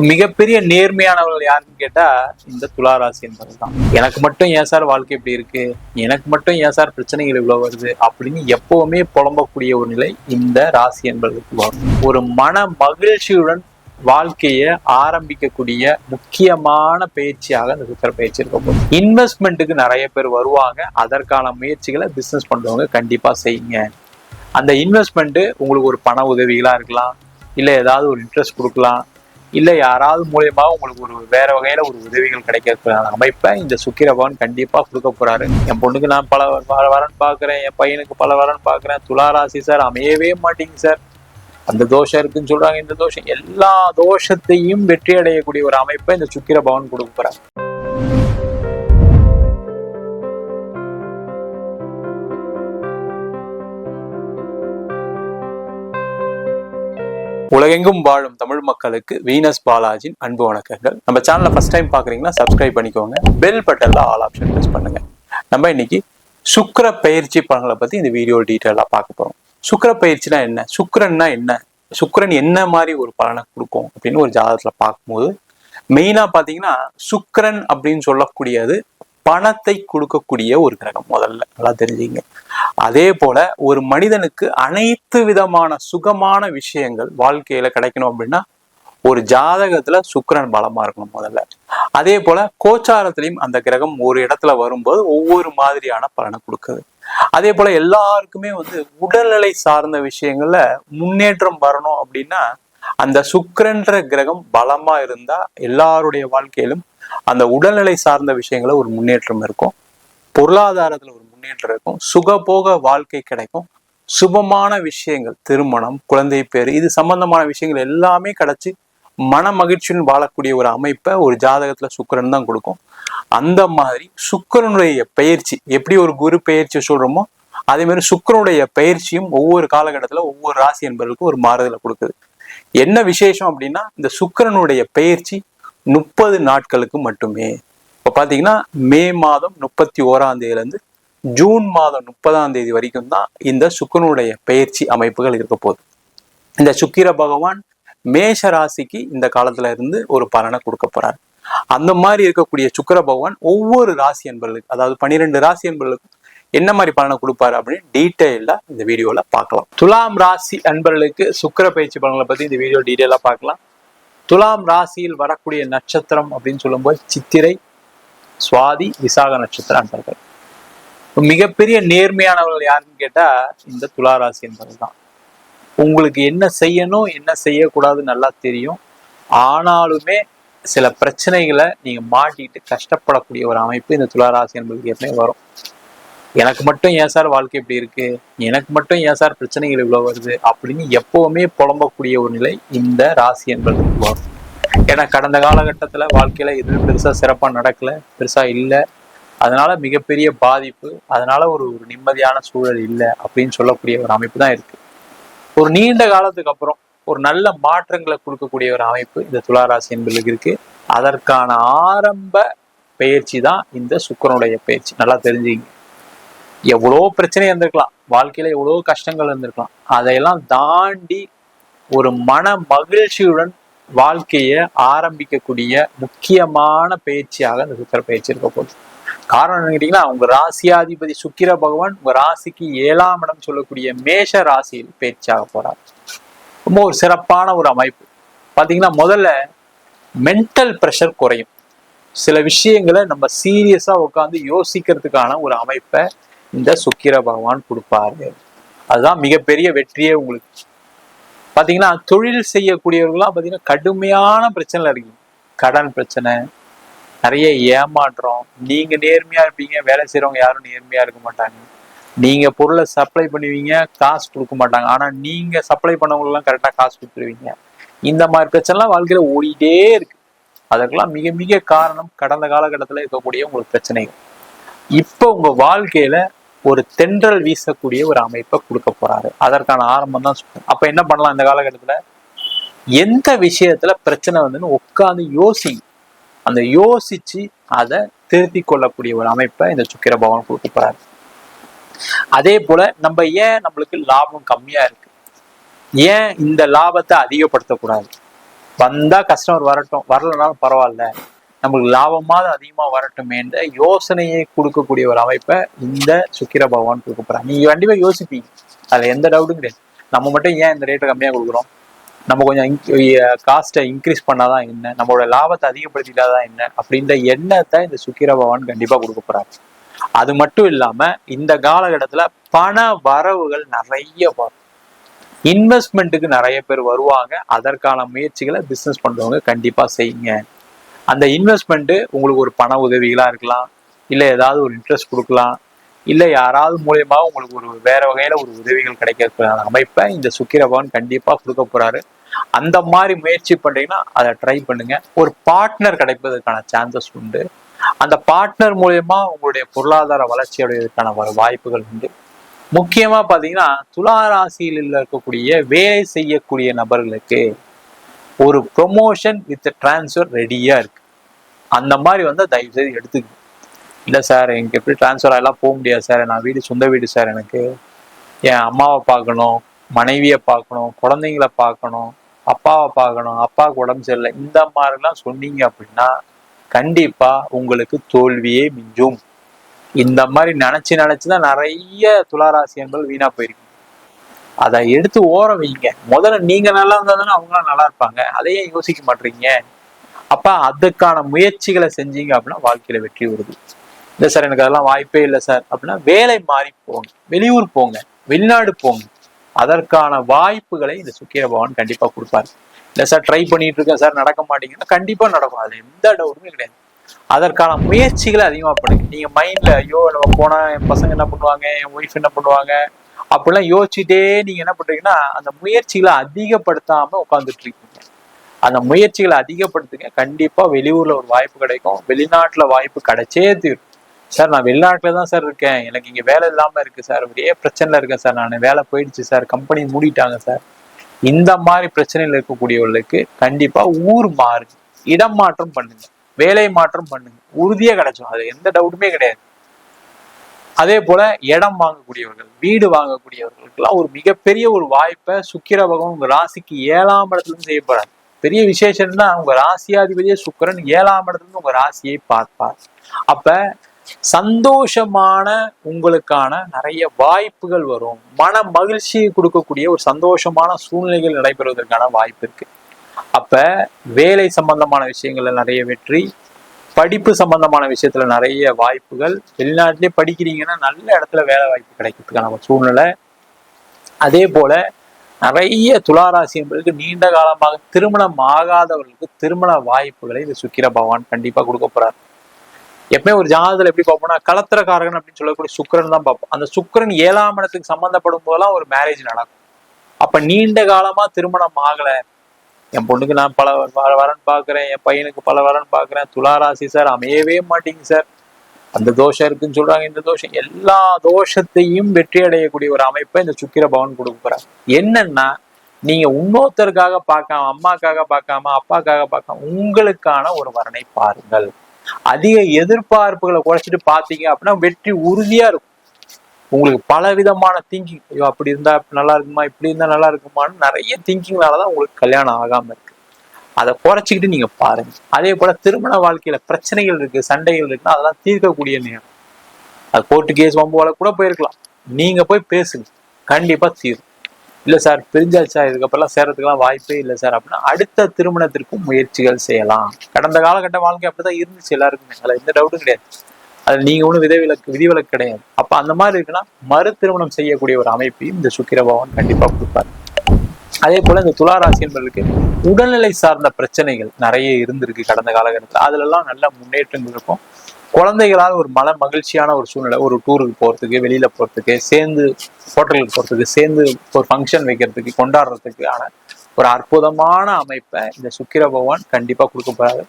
மிகப்பெரிய நேர்மையானவர்கள் யாருன்னு கேட்டா இந்த துளாராசி என்பது தான். எனக்கு மட்டும் ஏன் சார் வாழ்க்கை இப்படி இருக்கு? எனக்கு மட்டும் ஏன் சார் பிரச்சனைகள் இவ்வளவு வருது? அப்படின்னு எப்பவுமே புலம்பக்கூடிய ஒரு நிலை இந்த ராசி என்பதற்கு வரும். ஒரு மன மகிழ்ச்சியுடன் வாழ்க்கையை ஆரம்பிக்கக்கூடிய முக்கியமான பயிற்சியாக இந்த சுக்கர பயிற்சி இருக்க போகுது. இன்வெஸ்ட்மெண்ட்டுக்கு நிறைய பேர் வருவாங்க. அதற்கான முயற்சிகளை பிசினஸ் பண்றவங்க கண்டிப்பா செய்யுங்க. அந்த இன்வெஸ்ட்மெண்ட் உங்களுக்கு ஒரு பண உதவிகளா இருக்கலாம். இல்ல ஏதாவது ஒரு இன்ட்ரெஸ்ட் கொடுக்கலாம். இல்லை யாராவது மூலியமா உங்களுக்கு ஒரு வேற வகையில ஒரு உதவிகள் கிடைக்கிறதுக்கான அமைப்பை இந்த சுக்கிர பவன் கண்டிப்பா கொடுக்க போறாரு. என் பொண்ணுக்கு நான் பல பல வரன் பாக்குறேன் என் பையனுக்கு பல வரன் பாக்குறேன் துளாராசி சார் அமையவே மாட்டேங்க சார். அந்த தோஷம் இருக்குன்னு சொல்றாங்க இந்த தோஷம். எல்லா தோஷத்தையும் வெற்றி அடையக்கூடிய ஒரு அமைப்பை இந்த சுக்கிர பவன் கொடுக்க போறாரு. உலகெங்கும் வாழும் தமிழ் மக்களுக்கு வீனஸ் பாலாஜின் அன்பு வணக்கங்கள். நம்ம சேனலை ஃபர்ஸ்ட் டைம் பாக்குறீங்கன்னா சப்ஸ்கிரைப் பண்ணிக்கோங்க. பெல் பட்டனில் ஆல் ஆப்ஷன் ப்ரெஸ் பண்ணுங்க. நம்ம இன்னைக்கு சுக்கர பயிற்சி பலன்களை பற்றி இந்த வீடியோ டீட்டெயிலாக பார்க்க போகிறோம் சுக்கர பயிற்சினா என்ன? சுக்கரன்னா என்ன? சுக்கரன் என்ன மாதிரி ஒரு பலனை கொடுக்கும் அப்படின்னு ஒரு ஜாதகத்துல பார்க்கும்போது மெயினாக பார்த்தீங்கன்னா சுக்கரன் அப்படின்னு சொல்லக்கூடியது பணத்தை கொடுக்கக்கூடிய ஒரு கிரகம் முதல்ல நல்லா தெரிஞ்சுங்க. அதே போல ஒரு மனிதனுக்கு அனைத்து விதமான சுகமான விஷயங்கள் வாழ்க்கையில கிடைக்கணும் அப்படின்னா ஒரு ஜாதகத்துல சுக்கரன் பலமா இருக்கணும் முதல்ல. அதே போல கோச்சாரத்திலையும் அந்த கிரகம் ஒரு இடத்துல வரும்போது ஒவ்வொரு மாதிரியான பலனை கொடுக்குது. அதே போல எல்லாருக்குமே வந்து உடல்நிலை சார்ந்த விஷயங்கள்ல முன்னேற்றம் வரணும் அப்படின்னா அந்த சுக்கிரன்ற கிரகம் பலமா இருந்தா எல்லாருடைய வாழ்க்கையிலும் அந்த உடல்நிலை சார்ந்த விஷயங்கள ஒரு முன்னேற்றம் இருக்கும். பொருளாதாரத்துல ஒரு முன்னேற்றம் இருக்கும். சுகபோக வாழ்க்கை கிடைக்கும். சுபமான விஷயங்கள் திருமணம் குழந்தை பேர் இது சம்பந்தமான விஷயங்கள் எல்லாமே கிடைச்சி மன மகிழ்ச்சியுடன் வாழக்கூடிய ஒரு அமைப்பை ஒரு ஜாதகத்துல சுக்கிரன் தான் கொடுக்கும். அந்த மாதிரி சுக்கிரனுடைய பயிற்சி எப்படி ஒரு குரு பயிற்சி சொல்றோமோ அதே மாதிரி சுக்கிரனுடைய பயிற்சியும் ஒவ்வொரு காலகட்டத்துல ஒவ்வொரு ராசி என்பவர்களுக்கும் ஒரு மாறுதலை கொடுக்குது. என்ன விசேஷம் அப்படின்னா இந்த சுக்கிரனுடைய பயிற்சி முப்பது நாட்களுக்கு மட்டுமே. இப்போ பார்த்தீங்கன்னா மே மாதம் முப்பத்தி ஓராம் தேதியிலேருந்து ஜூன் மாதம் முப்பதாம் தேதி வரைக்கும் தான் இந்த சுக்கிரனுடைய பயிற்சி அமைப்புகள் இருக்க போகுது. இந்த சுக்கிர பகவான் மேஷ ராசிக்கு இந்த காலத்துல இருந்து ஒரு பலனை கொடுக்க போறாரு. அந்த மாதிரி இருக்கக்கூடிய சுக்கிர பகவான் ஒவ்வொரு ராசி என்பர்களுக்கு அதாவது பனிரெண்டு ராசி என்பர்களுக்கும் என்ன மாதிரி பலனை கொடுப்பாரு அப்படின்னு டீட்டெயிலாக இந்த வீடியோல பார்க்கலாம். துலாம் ராசி அன்பர்களுக்கு சுக்கிர பயிற்சி பலன்களை பற்றி இந்த வீடியோ டீட்டெயிலா பார்க்கலாம். துலாம் ராசியில் வரக்கூடிய நட்சத்திரம் அப்படின்னு சொல்லும்போது சித்திரை சுவாதி விசாக நட்சத்திரம் அன்பர்கள். மிகப்பெரிய நேர்மையானவர்கள் யாருன்னு கேட்டா இந்த துலா ராசி என்பது தான். உங்களுக்கு என்ன செய்யணும் என்ன செய்யக்கூடாதுன்னு நல்லா தெரியும். ஆனாலுமே சில பிரச்சனைகளை நீங்க மாட்டிட்டு கஷ்டப்படக்கூடிய ஒரு அமைப்பு இந்த துளாராசி என்பது எப்பவுமே வரும். எனக்கு மட்டும் ஏன் சார் வாழ்க்கை இப்படி இருக்கு? எனக்கு மட்டும் ஏன் சார் பிரச்சனைகள் இவ்வளவு வருது? அப்படின்னு எப்பவுமே புலம்பக்கூடிய ஒரு நிலை இந்த ராசி என்பது. வரும் ஏன்னா கடந்த காலகட்டத்துல வாழ்க்கையில எதுவும் பெருசா சிறப்பா நடக்கல பெருசா இல்லை. அதனால மிகப்பெரிய பாதிப்பு அதனால ஒரு ஒரு நிம்மதியான சூழல் இல்லை அப்படின்னு சொல்லக்கூடிய ஒரு அமைப்பு தான் இருக்கு. ஒரு நீண்ட காலத்துக்கு அப்புறம் ஒரு நல்ல மாற்றங்களை கொடுக்கக்கூடிய ஒரு அமைப்பு இந்த துளாராசி என்பதுக்கு இருக்கு. அதற்கான ஆரம்ப பயிற்சி தான் இந்த சுக்கரனுடைய பயிற்சி. நல்லா தெரிஞ்சுங்க எவ்வளோ பிரச்சனை இருந்திருக்கலாம். வாழ்க்கையில எவ்வளோ கஷ்டங்கள் இருந்திருக்கலாம். அதையெல்லாம் தாண்டி ஒரு மன மகிழ்ச்சியுடன் வாழ்க்கையை ஆரம்பிக்கக்கூடிய முக்கியமான பயிற்சியாக இந்த சுக்கர பயிற்சி இருக்க போகுது. காரணம் என்ன கேட்டீங்கன்னா உங்க ராசியாதிபதி சுக்கிர பகவான் உங்க ராசிக்கு ஏழாம் இடம் சொல்லக்கூடிய மேஷ ராசியில் பயிற்சியாக போறார். ரொம்ப ஒரு சிறப்பான ஒரு அமைப்பு. பாத்தீங்கன்னா முதல்ல மென்டல் ப்ரெஷர் குறையும். சில விஷயங்களை நம்ம சீரியஸா உட்காந்து யோசிக்கிறதுக்கான ஒரு அமைப்பை இந்த சுக்கிர பகவான் கொடுப்பாரு. அதுதான் மிகப்பெரிய வெற்றியே உங்களுக்கு. பாத்தீங்கன்னா தொழில் செய்யக்கூடியவர்கள்லாம் பாத்தீங்கன்னா கடுமையான பிரச்சனை இருக்கு கடன் பிரச்சனை நிறைய ஏமாற்றம். நீங்க நேர்மையா இருப்பீங்க வேலை செய்யறவங்க யாரும் நேர்மையா இருக்க மாட்டாங்க. நீங்க பொருளை சப்ளை பண்ணுவீங்க காசு கொடுக்க மாட்டாங்க. ஆனா நீங்க சப்ளை பண்ணவங்களெல்லாம் கரெக்டா காசு கொடுத்துருவீங்க. இந்த மாதிரி பிரச்சனைலாம் வாழ்க்கையில ஓடிட்டே இருக்கு. அதற்கெல்லாம் மிக மிக காரணம் கடந்த காலகட்டத்தில் இருக்கக்கூடிய உங்களுக்கு பிரச்சனைகள். இப்போ உங்க வாழ்க்கையில ஒரு தென்றல் வீசக்கூடிய ஒரு அமைப்பை கொடுக்க போறாரு. அதற்கான ஆரம்பம் தான் சொல்றேன் அப்ப என்ன பண்ணலாம் இந்த காலகட்டத்துல? எந்த விஷயத்துல பிரச்சனை வந்துன்னு உட்காந்து யோசி அந்த யோசிச்சு அதை திருத்தி கொள்ளக்கூடிய ஒரு அமைப்பை இந்த சுக்கிர பகவான் கொடுக்க போறாரு. அதே போல நம்ம ஏன் நம்மளுக்கு லாபம் கம்மியா இருக்கு? ஏன் இந்த லாபத்தை அதிகப்படுத்தக்கூடாது வந்தா கஸ்டமர் வரட்டும். வரலனாலும் பரவாயில்ல. நம்மளுக்கு லாபமாவது அதிகமா வரட்டுமேன்ற யோசனையை கொடுக்கக்கூடிய ஒரு அமைப்பை இந்த சுக்கிர பகவான் கொடுக்க போறாங்க நீங்க கண்டிப்பா யோசிப்பீங்க. அதுல எந்த டவுட்டும் கிடையாது. நம்ம மட்டும் ஏன் இந்த ரேட்டை கம்மியா கொடுக்குறோம்? நம்ம கொஞ்சம் காஸ்ட்டை இன்க்ரீஸ் பண்ணாதான் என்ன? நம்மளோட லாபத்தை அதிகப்படுத்திட்டாதான் என்ன? அப்படின்ற எண்ணத்தை இந்த சுக்கிர பகவான் கண்டிப்பா கொடுக்க போறாரு. அது மட்டும் இல்லாம இந்த காலகட்டத்துல பண வரவுகள் நிறைய வரும். இன்வெஸ்ட்மெண்ட்டுக்கு நிறைய பேர் வருவாங்க. அதற்கான முயற்சிகளை பிசினஸ் பண்றவங்க கண்டிப்பா செய்யுங்க. அந்த இன்வெஸ்ட்மெண்ட்டு உங்களுக்கு ஒரு பண உதவிகளாக இருக்கலாம். இல்லை ஏதாவது ஒரு இன்ட்ரெஸ்ட் கொடுக்கலாம். இல்லை யாராவது மூலியமாக உங்களுக்கு ஒரு வேற வகையில் ஒரு உதவிகள் கிடைக்கிறதுக்கான அமைப்பை இந்த சுக்கிர கண்டிப்பாக கொடுக்க போகிறாரு அந்த மாதிரி முயற்சி பண்ணுறீங்கன்னா அதை ட்ரை பண்ணுங்க. ஒரு பார்ட்னர் கிடைப்பதற்கான சான்சஸ் உண்டு. அந்த பார்ட்னர் மூலயமா உங்களுடைய பொருளாதார வளர்ச்சி அடைவதற்கான வ- வாய்ப்புகள் உண்டு. முக்கியமாக பார்த்தீங்கன்னா துலா ராசியில் இருக்கக்கூடிய வேலை செய்யக்கூடிய நபர்களுக்கு ஒரு ப்ரொமோஷன் வித் டிரான்ஸ்ஃபர் ரெடியாக இருக்கு. அந்த மாதிரி வந்து தயவு செய்து எடுத்துக்கணும். இல்லை சார் எனக்கு எப்படி டிரான்ஸ்ஃபர் ஆகலாம் போக முடியாது சார் நான் வீடு சொந்த வீடு சார் எனக்கு. என் அம்மாவை பார்க்கணும் மனைவியை பார்க்கணும் குழந்தைங்கள பார்க்கணும் அப்பாவை பார்க்கணும் அப்பாவுக்கு உடம்பு சரியில்லை. இந்த மாதிரிலாம் சொன்னீங்க அப்படின்னா கண்டிப்பாக உங்களுக்கு தோல்வியே மிஞ்சும். இந்த மாதிரி நினச்சி நினச்சி தான் நிறைய துளாராசி என்பது வீணா போயிருக்கு அதை எடுத்து ஓர வைங்க. முதல்ல நீங்கள் நல்லா இருந்தால் தானே அவங்களாம் நல்லா இருப்பாங்க. அதையே யோசிக்க மாட்டீங்க அப்ப அதுக்கான முயற்சிகளை செஞ்சீங்க அப்படின்னா வாழ்க்கையில வெற்றி வருது. இல்லை சார் எனக்கு அதெல்லாம் வாய்ப்பே இல்லை சார். அப்படின்னா வேலை மாறி போங்க. வெளியூர் போங்க. வெளிநாடு போங்க. அதற்கான வாய்ப்புகளை இந்த சுக்கிர பகவான் கண்டிப்பா கொடுப்பாரு. இல்லை சார் ட்ரை பண்ணிட்டு இருக்கேன் சார் நடக்க மாட்டீங்கன்னா கண்டிப்பா நடக்கும். அதுல எந்த டவுட்டுமே கிடையாது. அதற்கான முயற்சிகளை அதிகமா பண்ணுங்க. நீங்க மைண்ட்ல ஐயோ நம்ம போனா என் பசங்க என்ன பண்ணுவாங்க? என் ஒய்ஃப் என்ன பண்ணுவாங்க? அப்படிலாம் யோசிச்சுட்டே நீங்க என்ன பண்றீங்கன்னா அந்த முயற்சிகளை அதிகப்படுத்தாம உட்காந்துட்டு அந்த முயற்சிகளை அதிகப்படுத்துங்க. கண்டிப்பா வெளியூர்ல ஒரு வாய்ப்பு கிடைக்கும். வெளிநாட்டுல வாய்ப்பு கிடைச்சே தீரும். சார் நான் வெளிநாட்டுல தான் சார் இருக்கேன். எனக்கு இங்க வேலை இல்லாம இருக்கு சார். ஒரே பிரச்சனைல இருக்கேன் சார். நான் வேலை போயிடுச்சு சார். கம்பெனி மூடிட்டாங்க சார். இந்த மாதிரி பிரச்சனையில் இருக்கக்கூடியவர்களுக்கு கண்டிப்பா ஊர் மாறுங்க இடம் மாற்றம் பண்ணுங்க. வேலை மாற்றம் பண்ணுங்க. உறுதியா கிடைச்சோம். அது எந்த டவுட்டுமே கிடையாது. அதே போல இடம் வாங்கக்கூடியவர்கள் வீடு வாங்கக்கூடியவர்களுக்கெல்லாம் ஒரு மிகப்பெரிய ஒரு வாய்ப்பை சுக்கிர பகவான் ராசிக்கு ஏழாம் இடத்துல செய்ய போறாரு. பெரிய விசேஷம்னா உங்க ராசியாதிபதியே சுக்கிரன் ஏழாம் இடத்துல இருந்து உங்க ராசியை பார்ப்பார். அப்ப சந்தோஷமான உங்களுக்கான நிறைய வாய்ப்புகள் வரும். மன மகிழ்ச்சியை கொடுக்கக்கூடிய ஒரு சந்தோஷமான சூழ்நிலைகள் நடைபெறுவதற்கான வாய்ப்பு இருக்கு. அப்ப வேலை சம்பந்தமான விஷயங்கள்ல நிறைய வெற்றி படிப்பு சம்பந்தமான விஷயத்துல நிறைய வாய்ப்புகள். வெளிநாட்டிலே படிக்கிறீங்கன்னா நல்ல இடத்துல வேலை வாய்ப்பு கிடைக்கிறதுக்கான ஒரு சூழ்நிலை. அதே போல நிறைய துளாராசி என்பதற்கு நீண்ட காலமாக திருமணம் ஆகாதவர்களுக்கு திருமண வாய்ப்புகளை இந்த சுக்கிர பகவான் கண்டிப்பா கொடுக்க போறார். எப்பவுமே ஒரு ஜாதகத்துல எப்படி பார்ப்போம்னா கலத்திரக்காரகன் அப்படின்னு சொல்லக்கூடிய சுக்கிரன் தான் பார்ப்போம். அந்த சுக்கிரன் ஏழாம் இடத்துக்கு சம்பந்தப்படும் போதெல்லாம் ஒரு மேரேஜ் நடக்கும். அப்ப நீண்ட காலமா திருமணம் ஆகல. என் பொண்ணுக்கு நான் பல வரன் பார்க்குறேன் என் பையனுக்கு பல வரன் பார்க்கிறேன். துளாராசி சார் அமையவே மாட்டேங்குது சார். அந்த தோஷம் இருக்குன்னு சொல்றாங்க இந்த தோஷம். எல்லா தோஷத்தையும் வெற்றி அடையக்கூடிய ஒரு அமைப்பை இந்த சுக்கிர பவன் கொடுக்க போறார். என்னன்னா நீங்க இன்னொருத்தருக்காக பார்க்காம அம்மாக்காக பார்க்காம அப்பாக்காக பார்க்காம உங்களுக்கான ஒரு வரனை பாருங்கள். அதிக எதிர்பார்ப்புகளை குறைச்சிட்டு பார்த்தீங்க அப்படின்னா வெற்றி உறுதியா இருக்கும். உங்களுக்கு பல விதமான திங்கிங் ஐயோ அப்படி இருந்தா நல்லா இருக்குமா? இப்படி இருந்தா நல்லா இருக்குமான்னு நிறைய திங்கிங்னாலதான் உங்களுக்கு கல்யாணம் ஆகாம இருக்கு. அதை குறைச்சிக்கிட்டு நீங்க பாருங்க. அதே போல திருமண வாழ்க்கையில பிரச்சனைகள் இருக்கு சண்டைகள் இருக்குன்னா அதெல்லாம் தீர்க்கக்கூடிய நேரம். அது கோர்ட்டு கேஸ் வம்புவால கூட போயிருக்கலாம். நீங்க போய் பேசுங்க. கண்டிப்பா தீரும். இல்ல சார் பிரிஞ்சாச்சா? இதுக்கப்புறம் சேரத்துக்கெல்லாம் வாய்ப்பே இல்லை சார் அப்படின்னா அடுத்த திருமணத்திற்கும் முயற்சிகள் செய்யலாம். கடந்த காலகட்ட வாழ்க்கை அப்படிதான் இருந்துச்சு எல்லாருக்குமே. அதுல எந்த டவுட்டும் கிடையாது. அது நீங்க ஒன்றும் விதிவிலக்கு விதிவிலக்கு கிடையாது. அப்ப அந்த மாதிரி இருக்குன்னா மறு திருமணம் செய்யக்கூடிய ஒரு அமைப்பையும் இந்த சுக்கிர பகவான் கண்டிப்பா கொடுப்பாரு. அதே போல இந்த துளாராசி என்பதற்கு உடல்நிலை சார்ந்த பிரச்சனைகள் நிறைய இருந்திருக்கு கடந்த காலகட்டத்தில். அதுல எல்லாம் நல்ல முன்னேற்றங்கள் இருக்கும். குழந்தைகளால் ஒரு மன மகிழ்ச்சியான ஒரு சூழ்நிலை ஒரு டூருக்கு போகிறதுக்கு வெளியில் போகிறதுக்கு சேர்ந்து ஹோட்டலுக்கு போகிறதுக்கு சேர்ந்து ஒரு ஃபங்க்ஷன் வைக்கிறதுக்கு கொண்டாடுறதுக்கு ஆன ஒரு அற்புதமான அமைப்பை இந்த சுக்கிர பகவான் கண்டிப்பாக கொடுக்க போகிறாரு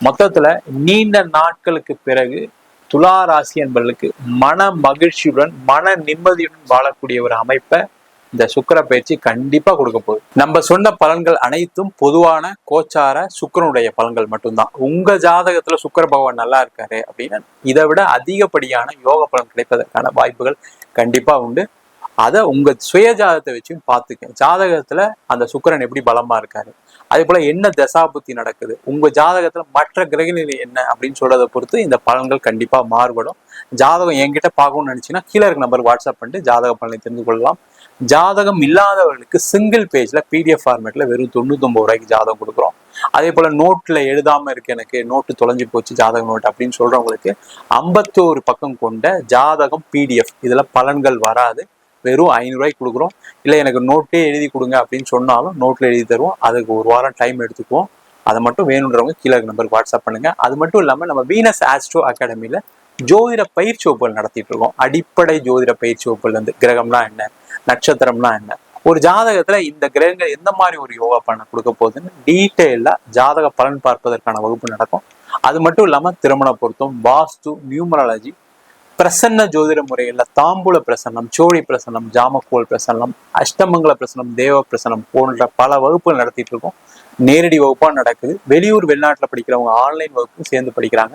மொத்தத்தில் நீண்ட நாட்களுக்கு பிறகு துலா ராசி என்பவர்களுக்கு மன மகிழ்ச்சியுடன் மன நிம்மதியுடன் வாழக்கூடிய ஒரு அமைப்பை இந்த சுக்கிர பயிற்சி கண்டிப்பா கொடுக்க போகுது. நம்ம சொன்ன பலன்கள் அனைத்தும் பொதுவான கோச்சார சுக்கிரனுடைய பலன்கள் மட்டும்தான். உங்க ஜாதகத்துல சுக்கிர பகவான் நல்லா இருக்காரு அப்படின்னா இதை விட அதிகப்படியான யோக பலன் கிடைப்பதற்கான வாய்ப்புகள் கண்டிப்பா உண்டு. அதை உங்க சுய ஜாதகத்தை வச்சும் பார்த்துக்க. ஜாதகத்துல அந்த சுக்கிரன் எப்படி பலமா இருக்காரு? அதே போல என்ன தசாபுத்தி நடக்குது? உங்க ஜாதகத்துல மற்ற கிரகநிலை என்ன அப்படின்னு சொல்றதை பொறுத்து இந்த பலன்கள் கண்டிப்பா மாறுபடும். ஜாதகம் என்கிட்ட பார்க்கணும்னு நினைச்சீங்கன்னா கீழே இருக்க நம்பர் வாட்ஸ்அப் பண்ணிட்டு ஜாதக பலனை தெரிந்து கொள்ளலாம். ஜாதகம் இல்லாதவர்களுக்கு சிங்கிள் பேஜ்ல பிடிஎஃப் ஃபார்மேட்ல வெறும் தொண்ணூத்தொம்பது ரூபாய்க்கு ஜாதகம் கொடுக்குறோம். அதே போல நோட்ல எழுதாம இருக்கு எனக்கு நோட்டு தொலைஞ்சு போச்சு ஜாதகம் நோட் அப்படின்னு சொல்றவங்களுக்கு ஐம்பத்தோரு பக்கம் கொண்ட ஜாதகம் பிடிஎஃப் இதுல பலன்கள் வராது. வெறும் ஐநூறுரூவாய்க்கு கொடுக்குறோம். இல்லை எனக்கு நோட்டே எழுதி கொடுங்க அப்படின்னு சொன்னாலும் நோட்டில் எழுதி தருவோம். அதுக்கு ஒரு வாரம் டைம் எடுத்துக்குவோம். அதை மட்டும் வேணுன்றவங்க கீழே நம்பருக்கு வாட்ஸ்அப் பண்ணுங்க. அது மட்டும் இல்லாமல் நம்ம வீனஸ் ஆஸ்ட்ரோ அகாடமியில் ஜோதிட பயிற்சி வகுப்புகள் நடத்திட்டு இருக்கோம். அடிப்படை ஜோதிட பயிற்சி வகுப்புகள் இருந்து கிரகம்னா என்ன? நட்சத்திரம்னா என்ன? ஒரு ஜாதகத்துல இந்த கிரகங்கள் எந்த மாதிரி ஒரு யோகா பண்ண கொடுக்க போகுதுன்னு டீட்டெயிலா ஜாதக பலன் பார்ப்பதற்கான வகுப்பு நடக்கும். அது மட்டும் இல்லாம திருமண பொருத்தம் வாஸ்து நியூமராலஜி பிரசன்ன ஜோதிட முறையில தாம்பூல பிரசன்னம் சோழி பிரசன்னம் ஜாமக்கோல் பிரசன்னம் அஷ்டமங்கல பிரசன்னம் தேவ பிரசன்னம் போன்ற பல வகுப்புகள் நடத்திட்டு இருக்கோம். நேரடி வகுப்பா நடக்குது. வெளியூர் வெளிநாட்டுல படிக்கிறவங்க ஆன்லைன் வகுப்பும் சேர்ந்து படிக்கிறாங்க.